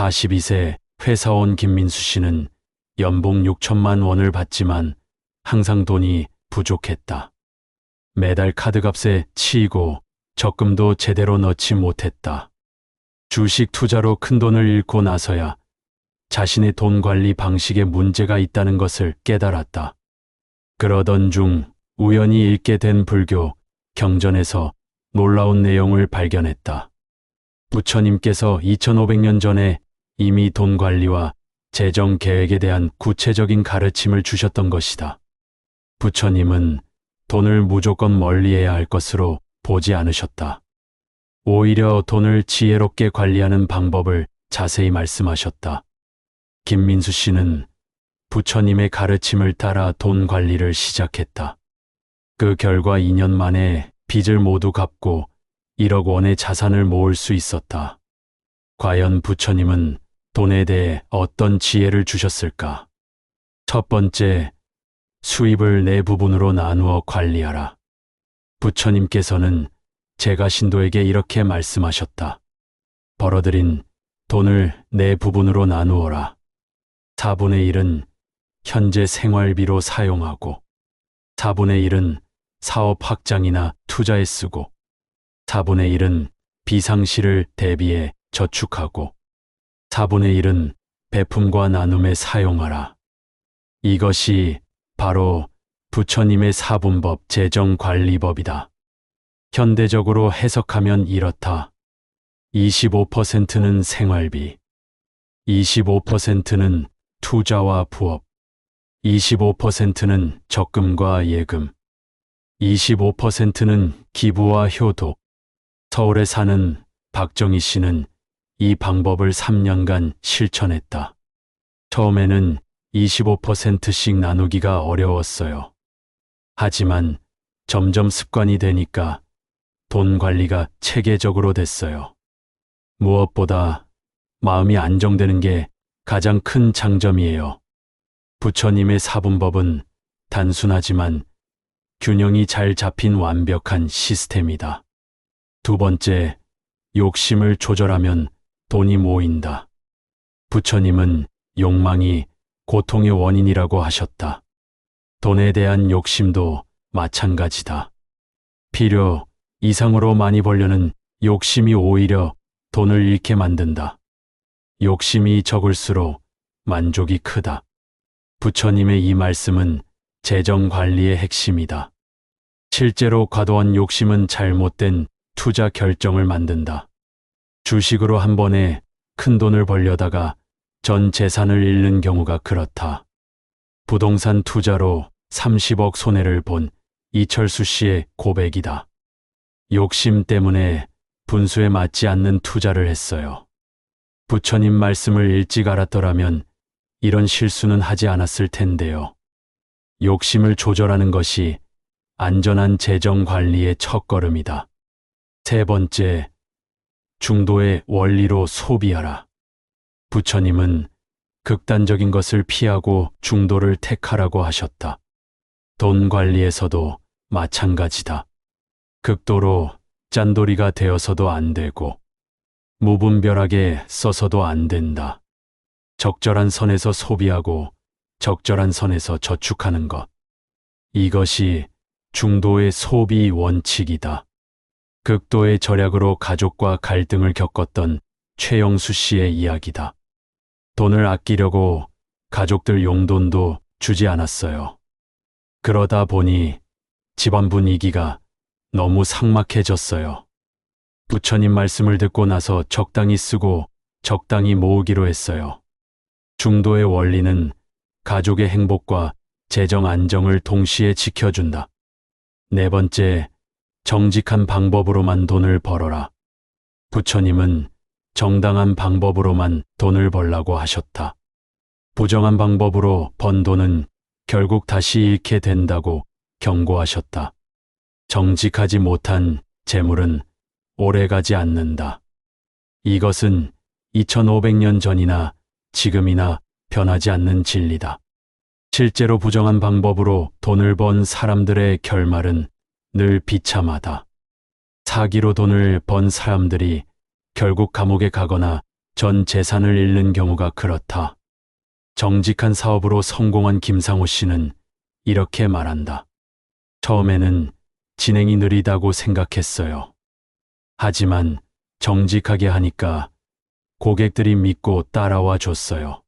42세 회사원 김민수 씨는 연봉 6천만 원을 받지만 항상 돈이 부족했다. 매달 카드값에 치이고 적금도 제대로 넣지 못했다. 주식 투자로 큰 돈을 잃고 나서야 자신의 돈 관리 방식에 문제가 있다는 것을 깨달았다. 그러던 중 우연히 읽게 된 불교 경전에서 놀라운 내용을 발견했다. 부처님께서 2500년 전에 이미 돈 관리와 재정 계획에 대한 구체적인 가르침을 주셨던 것이다. 부처님은 돈을 무조건 멀리해야 할 것으로 보지 않으셨다. 오히려 돈을 지혜롭게 관리하는 방법을 자세히 말씀하셨다. 김민수 씨는 부처님의 가르침을 따라 돈 관리를 시작했다. 그 결과 2년 만에 빚을 모두 갚고 1억 원의 자산을 모을 수 있었다. 과연 부처님은 돈에 대해 어떤 지혜를 주셨을까? 첫 번째, 수입을 네 부분으로 나누어 관리하라. 부처님께서는 제가 신도에게 이렇게 말씀하셨다. 벌어들인 돈을 네 부분으로 나누어라. 4분의 1은 현재 생활비로 사용하고, 4분의 1은 사업 확장이나 투자에 쓰고, 4분의 1은 비상시를 대비해 저축하고, 4분의 1은 배품과 나눔에 사용하라. 이것이 바로 부처님의 사분법 재정관리법이다. 현대적으로 해석하면 이렇다. 25%는 생활비, 25%는 투자와 부업, 25%는 적금과 예금, 25%는 기부와 효도. 서울에 사는 박정희 씨는 이 방법을 3년간 실천했다. 처음에는 25%씩 나누기가 어려웠어요. 하지만 점점 습관이 되니까 돈 관리가 체계적으로 됐어요. 무엇보다 마음이 안정되는 게 가장 큰 장점이에요. 부처님의 사분법은 단순하지만 균형이 잘 잡힌 완벽한 시스템이다. 두 번째, 욕심을 조절하면 돈이 모인다. 부처님은 욕망이 고통의 원인이라고 하셨다. 돈에 대한 욕심도 마찬가지다. 필요 이상으로 많이 벌려는 욕심이 오히려 돈을 잃게 만든다. 욕심이 적을수록 만족이 크다. 부처님의 이 말씀은 재정 관리의 핵심이다. 실제로 과도한 욕심은 잘못된 투자 결정을 만든다. 주식으로 한 번에 큰 돈을 벌려다가 전 재산을 잃는 경우가 그렇다. 부동산 투자로 30억 손해를 본 이철수 씨의 고백이다. 욕심 때문에 분수에 맞지 않는 투자를 했어요. 부처님 말씀을 일찍 알았더라면 이런 실수는 하지 않았을 텐데요. 욕심을 조절하는 것이 안전한 재정 관리의 첫걸음이다. 세 번째, 중도의 원리로 소비하라. 부처님은 극단적인 것을 피하고 중도를 택하라고 하셨다. 돈 관리에서도 마찬가지다. 극도로 짠돌이가 되어서도 안 되고, 무분별하게 써서도 안 된다. 적절한 선에서 소비하고 적절한 선에서 저축하는 것. 이것이 중도의 소비 원칙이다. 극도의 절약으로 가족과 갈등을 겪었던 최영수 씨의 이야기다. 돈을 아끼려고 가족들 용돈도 주지 않았어요. 그러다 보니 집안 분위기가 너무 삭막해졌어요. 부처님 말씀을 듣고 나서 적당히 쓰고 적당히 모으기로 했어요. 중도의 원리는 가족의 행복과 재정 안정을 동시에 지켜준다. 네 번째, 정직한 방법으로만 돈을 벌어라. 부처님은 정당한 방법으로만 돈을 벌라고 하셨다. 부정한 방법으로 번 돈은 결국 다시 잃게 된다고 경고하셨다. 정직하지 못한 재물은 오래 가지 않는다. 이것은 2500년 전이나 지금이나 변하지 않는 진리다. 실제로 부정한 방법으로 돈을 번 사람들의 결말은 늘 비참하다. 사기로 돈을 번 사람들이 결국 감옥에 가거나 전 재산을 잃는 경우가 그렇다. 정직한 사업으로 성공한 김상호 씨는 이렇게 말한다. 처음에는 진행이 느리다고 생각했어요. 하지만 정직하게 하니까 고객들이 믿고 따라와 줬어요.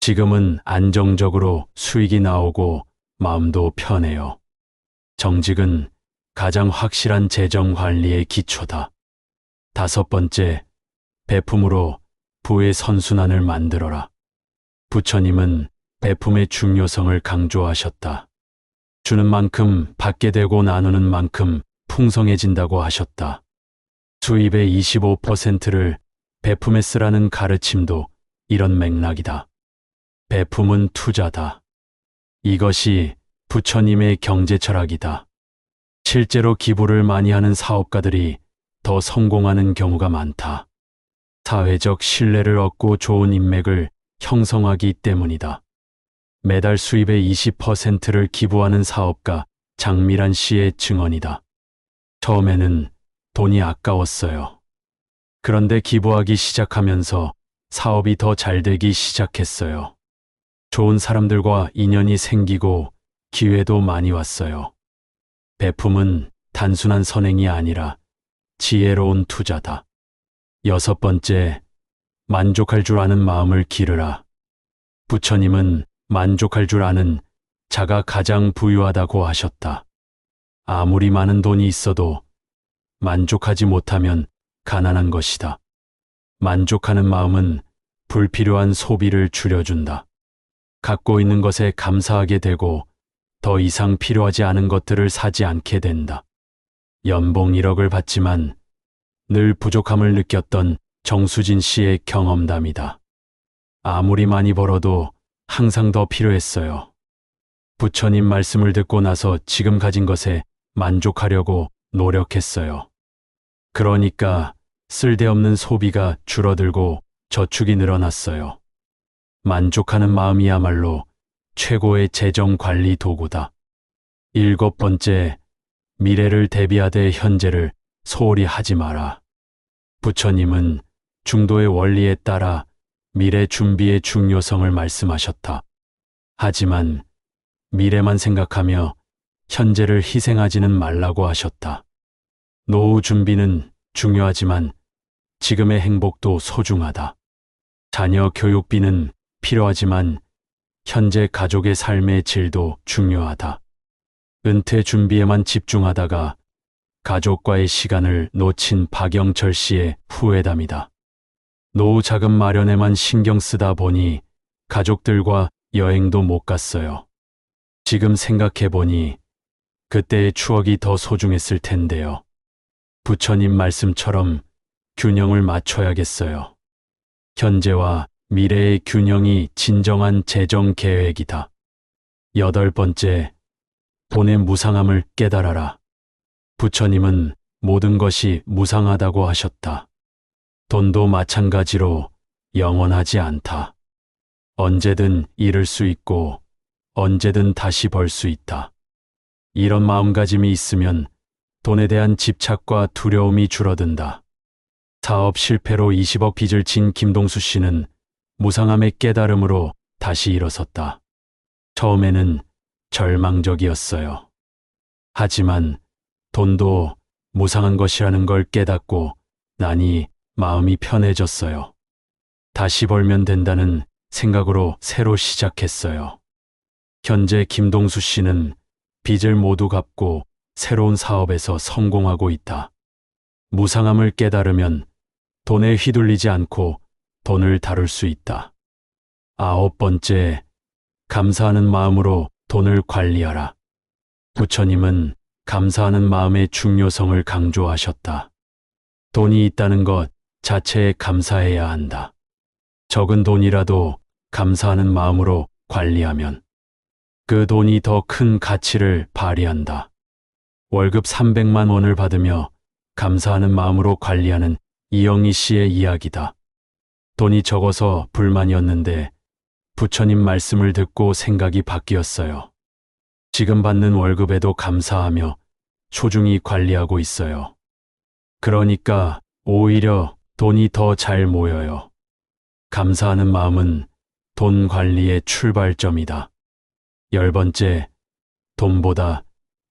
지금은 안정적으로 수익이 나오고 마음도 편해요. 정직은 가장 확실한 재정 관리의 기초다. 다섯 번째, 배품으로 부의 선순환을 만들어라. 부처님은 배품의 중요성을 강조하셨다. 주는 만큼 받게 되고 나누는 만큼 풍성해진다고 하셨다. 수입의 25%를 배품에 쓰라는 가르침도 이런 맥락이다. 배품은 투자다. 이것이 부처님의 경제 철학이다. 실제로 기부를 많이 하는 사업가들이 더 성공하는 경우가 많다. 사회적 신뢰를 얻고 좋은 인맥을 형성하기 때문이다. 매달 수입의 20%를 기부하는 사업가 장미란 씨의 증언이다. 처음에는 돈이 아까웠어요. 그런데 기부하기 시작하면서 사업이 더 잘 되기 시작했어요. 좋은 사람들과 인연이 생기고 기회도 많이 왔어요. 배품은 단순한 선행이 아니라 지혜로운 투자다. 여섯 번째, 만족할 줄 아는 마음을 기르라. 부처님은 만족할 줄 아는 자가 가장 부유하다고 하셨다. 아무리 많은 돈이 있어도 만족하지 못하면 가난한 것이다. 만족하는 마음은 불필요한 소비를 줄여준다. 갖고 있는 것에 감사하게 되고 더 이상 필요하지 않은 것들을 사지 않게 된다. 연봉 1억을 받지만 늘 부족함을 느꼈던 정수진 씨의 경험담이다. 아무리 많이 벌어도 항상 더 필요했어요. 부처님 말씀을 듣고 나서 지금 가진 것에 만족하려고 노력했어요. 그러니까 쓸데없는 소비가 줄어들고 저축이 늘어났어요. 만족하는 마음이야말로 최고의 재정 관리 도구다. 일곱 번째, 미래를 대비하되 현재를 소홀히 하지 마라. 부처님은 중도의 원리에 따라 미래 준비의 중요성을 말씀하셨다. 하지만 미래만 생각하며 현재를 희생하지는 말라고 하셨다. 노후 준비는 중요하지만 지금의 행복도 소중하다. 자녀 교육비는 필요하지만 현재 가족의 삶의 질도 중요하다. 은퇴 준비에만 집중하다가 가족과의 시간을 놓친 박영철 씨의 후회담이다. 노후 자금 마련에만 신경 쓰다 보니 가족들과 여행도 못 갔어요. 지금 생각해 보니 그때의 추억이 더 소중했을 텐데요. 부처님 말씀처럼 균형을 맞춰야겠어요. 현재와 미래의 균형이 진정한 재정 계획이다. 여덟 번째, 돈의 무상함을 깨달아라. 부처님은 모든 것이 무상하다고 하셨다. 돈도 마찬가지로 영원하지 않다. 언제든 잃을 수 있고 언제든 다시 벌 수 있다. 이런 마음가짐이 있으면 돈에 대한 집착과 두려움이 줄어든다. 사업 실패로 20억 빚을 진 김동수 씨는 무상함의 깨달음으로 다시 일어섰다. 처음에는 절망적이었어요. 하지만 돈도 무상한 것이라는 걸 깨닫고 나니 마음이 편해졌어요. 다시 벌면 된다는 생각으로 새로 시작했어요. 현재 김동수 씨는 빚을 모두 갚고 새로운 사업에서 성공하고 있다. 무상함을 깨달으면 돈에 휘둘리지 않고 돈을 다룰 수 있다. 아홉 번째, 감사하는 마음으로 돈을 관리하라. 부처님은 감사하는 마음의 중요성을 강조하셨다. 돈이 있다는 것 자체에 감사해야 한다. 적은 돈이라도 감사하는 마음으로 관리하면 그 돈이 더 큰 가치를 발휘한다. 월급 300만 원을 받으며 감사하는 마음으로 관리하는 이영희 씨의 이야기다. 돈이 적어서 불만이었는데 부처님 말씀을 듣고 생각이 바뀌었어요. 지금 받는 월급에도 감사하며 소중히 관리하고 있어요. 그러니까 오히려 돈이 더 잘 모여요. 감사하는 마음은 돈 관리의 출발점이다. 열 번째, 돈보다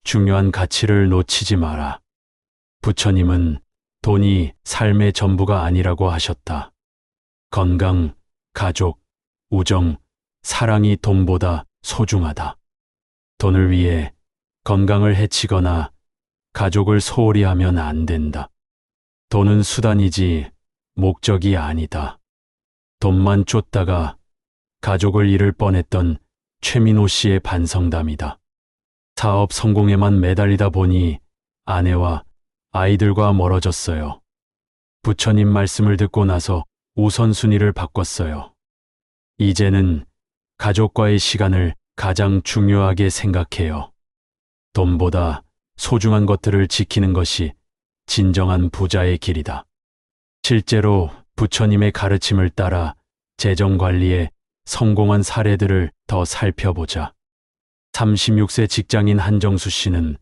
중요한 가치를 놓치지 마라. 부처님은 돈이 삶의 전부가 아니라고 하셨다. 건강, 가족, 우정, 사랑이 돈보다 소중하다. 돈을 위해 건강을 해치거나 가족을 소홀히 하면 안 된다. 돈은 수단이지 목적이 아니다. 돈만 쫓다가 가족을 잃을 뻔했던 최민호 씨의 반성담이다. 사업 성공에만 매달리다 보니 아내와 아이들과 멀어졌어요. 부처님 말씀을 듣고 나서 우선순위를 바꿨어요. 이제는 가족과의 시간을 가장 중요하게 생각해요. 돈보다 소중한 것들을 지키는 것이 진정한 부자의 길이다. 실제로 부처님의 가르침을 따라 재정 관리에 성공한 사례들을 더 살펴보자. 36세 직장인 한정수 씨는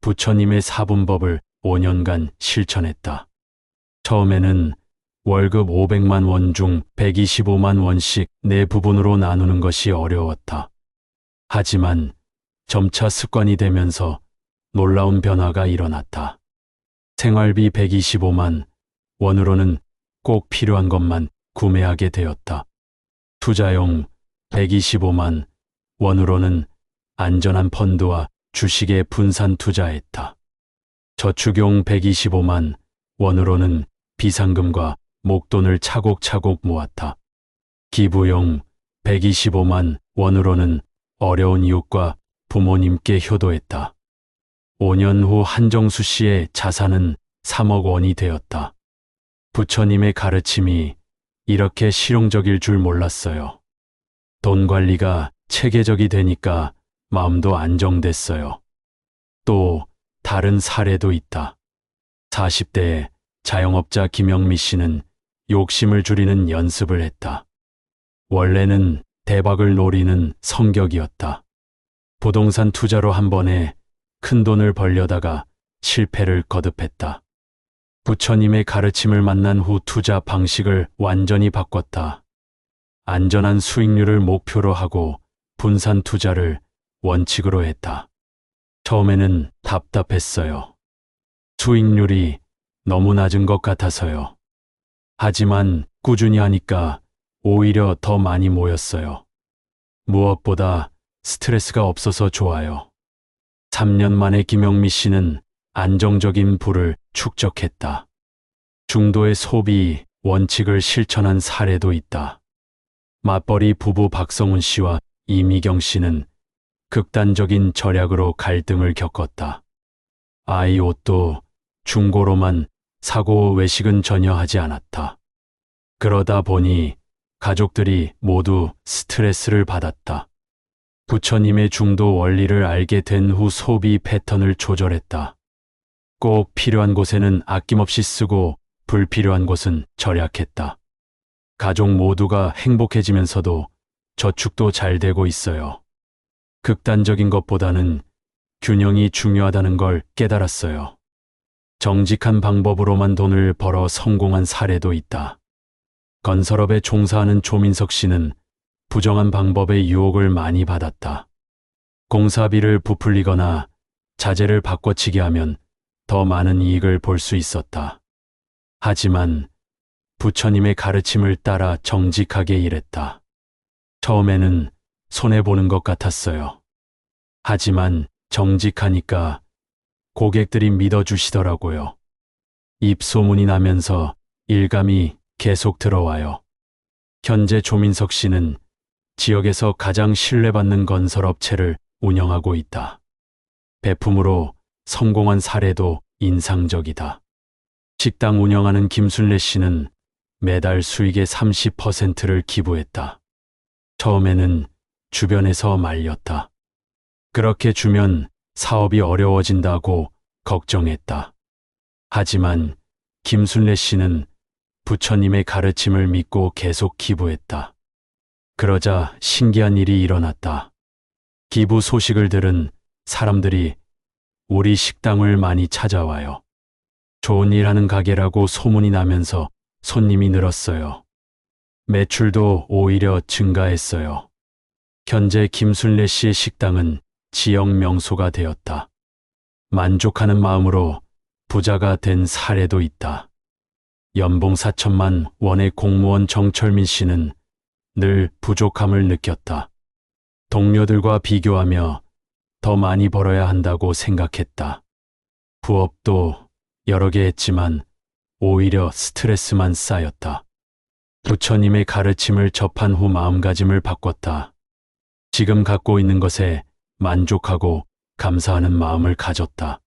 부처님의 사분법을 5년간 실천했다. 처음에는 월급 500만 원 중 125만 원씩 네 부분으로 나누는 것이 어려웠다. 하지만 점차 습관이 되면서 놀라운 변화가 일어났다. 생활비 125만 원으로는 꼭 필요한 것만 구매하게 되었다. 투자용 125만 원으로는 안전한 펀드와 주식에 분산 투자했다. 저축용 125만 원으로는 비상금과 목돈을 차곡차곡 모았다. 기부용 125만 원으로는 어려운 이웃과 부모님께 효도했다. 5년 후 한정수 씨의 자산은 3억 원이 되었다. 부처님의 가르침이 이렇게 실용적일 줄 몰랐어요. 돈 관리가 체계적이 되니까 마음도 안정됐어요. 또 다른 사례도 있다. 40대에 자영업자 김영미 씨는 욕심을 줄이는 연습을 했다. 원래는 대박을 노리는 성격이었다. 부동산 투자로 한 번에 큰 돈을 벌려다가 실패를 거듭했다. 부처님의 가르침을 만난 후 투자 방식을 완전히 바꿨다. 안전한 수익률을 목표로 하고 분산 투자를 원칙으로 했다. 처음에는 답답했어요. 수익률이 너무 낮은 것 같아서요. 하지만 꾸준히 하니까 오히려 더 많이 모였어요. 무엇보다 스트레스가 없어서 좋아요. 3년 만에 김영미 씨는 안정적인 부를 축적했다. 중도의 소비 원칙을 실천한 사례도 있다. 맞벌이 부부 박성훈 씨와 이미경 씨는 극단적인 절약으로 갈등을 겪었다. 아이 옷도 중고로만 사고 외식은 전혀 하지 않았다. 그러다 보니 가족들이 모두 스트레스를 받았다. 부처님의 중도 원리를 알게 된 후 소비 패턴을 조절했다. 꼭 필요한 곳에는 아낌없이 쓰고 불필요한 곳은 절약했다. 가족 모두가 행복해지면서도 저축도 잘 되고 있어요. 극단적인 것보다는 균형이 중요하다는 걸 깨달았어요. 정직한 방법으로만 돈을 벌어 성공한 사례도 있다. 건설업에 종사하는 조민석 씨는 부정한 방법의 유혹을 많이 받았다. 공사비를 부풀리거나 자재를 바꿔치기 하면 더 많은 이익을 볼 수 있었다. 하지만 부처님의 가르침을 따라 정직하게 일했다. 처음에는 손해보는 것 같았어요. 하지만 정직하니까 고객들이 믿어주시더라고요. 입소문이 나면서 일감이 계속 들어와요. 현재 조민석 씨는 지역에서 가장 신뢰받는 건설업체를 운영하고 있다. 배품으로 성공한 사례도 인상적이다. 식당 운영하는 김순례 씨는 매달 수익의 30%를 기부했다. 처음에는 주변에서 말렸다. 그렇게 주면 사업이 어려워진다고 걱정했다. 하지만 김순례 씨는 부처님의 가르침을 믿고 계속 기부했다. 그러자 신기한 일이 일어났다. 기부 소식을 들은 사람들이 우리 식당을 많이 찾아와요. 좋은 일 하는 가게라고 소문이 나면서 손님이 늘었어요. 매출도 오히려 증가했어요. 현재 김순례 씨의 식당은 지역 명소가 되었다. 만족하는 마음으로 부자가 된 사례도 있다. 연봉 4천만 원의 공무원 정철민 씨는 늘 부족함을 느꼈다. 동료들과 비교하며 더 많이 벌어야 한다고 생각했다. 부업도 여러 개 했지만 오히려 스트레스만 쌓였다. 부처님의 가르침을 접한 후 마음가짐을 바꿨다. 지금 갖고 있는 것에 만족하고 감사하는 마음을 가졌다.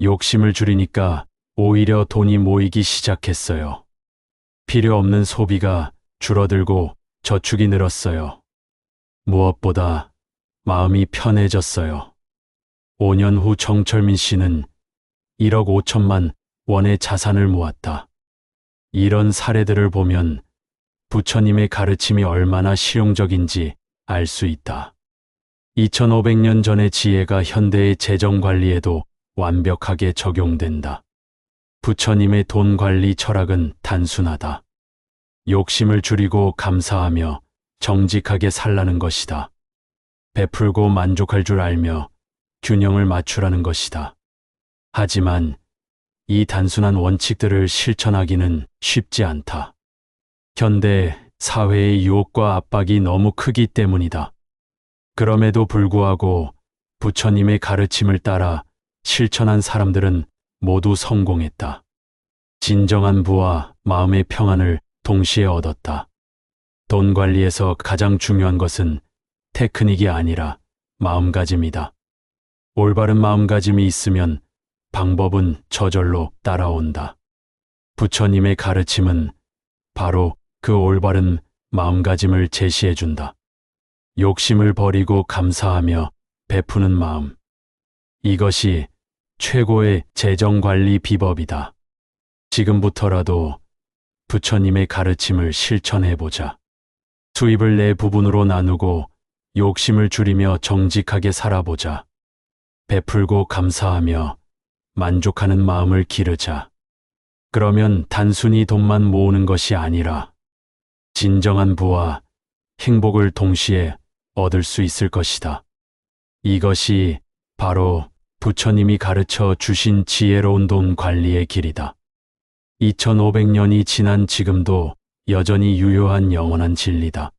욕심을 줄이니까 오히려 돈이 모이기 시작했어요. 필요 없는 소비가 줄어들고 저축이 늘었어요. 무엇보다 마음이 편해졌어요. 5년 후 정철민 씨는 1억 5천만 원의 자산을 모았다. 이런 사례들을 보면 부처님의 가르침이 얼마나 실용적인지 알 수 있다. 2500년 전의 지혜가 현대의 재정 관리에도 완벽하게 적용된다. 부처님의 돈 관리 철학은 단순하다. 욕심을 줄이고 감사하며 정직하게 살라는 것이다. 베풀고 만족할 줄 알며 균형을 맞추라는 것이다. 하지만 이 단순한 원칙들을 실천하기는 쉽지 않다. 현대 사회의 유혹과 압박이 너무 크기 때문이다. 그럼에도 불구하고 부처님의 가르침을 따라 실천한 사람들은 모두 성공했다. 진정한 부와 마음의 평안을 동시에 얻었다. 돈 관리에서 가장 중요한 것은 테크닉이 아니라 마음가짐이다. 올바른 마음가짐이 있으면 방법은 저절로 따라온다. 부처님의 가르침은 바로 그 올바른 마음가짐을 제시해 준다. 욕심을 버리고 감사하며 베푸는 마음. 이것이 최고의 재정관리 비법이다. 지금부터라도 부처님의 가르침을 실천해보자. 수입을 내 부분으로 나누고 욕심을 줄이며 정직하게 살아보자. 베풀고 감사하며 만족하는 마음을 기르자. 그러면 단순히 돈만 모으는 것이 아니라 진정한 부와 행복을 동시에 얻을 수 있을 것이다. 이것이 바로 부처님이 가르쳐 주신 지혜로운 돈 관리의 길이다. 2500년이 지난 지금도 여전히 유효한 영원한 진리다.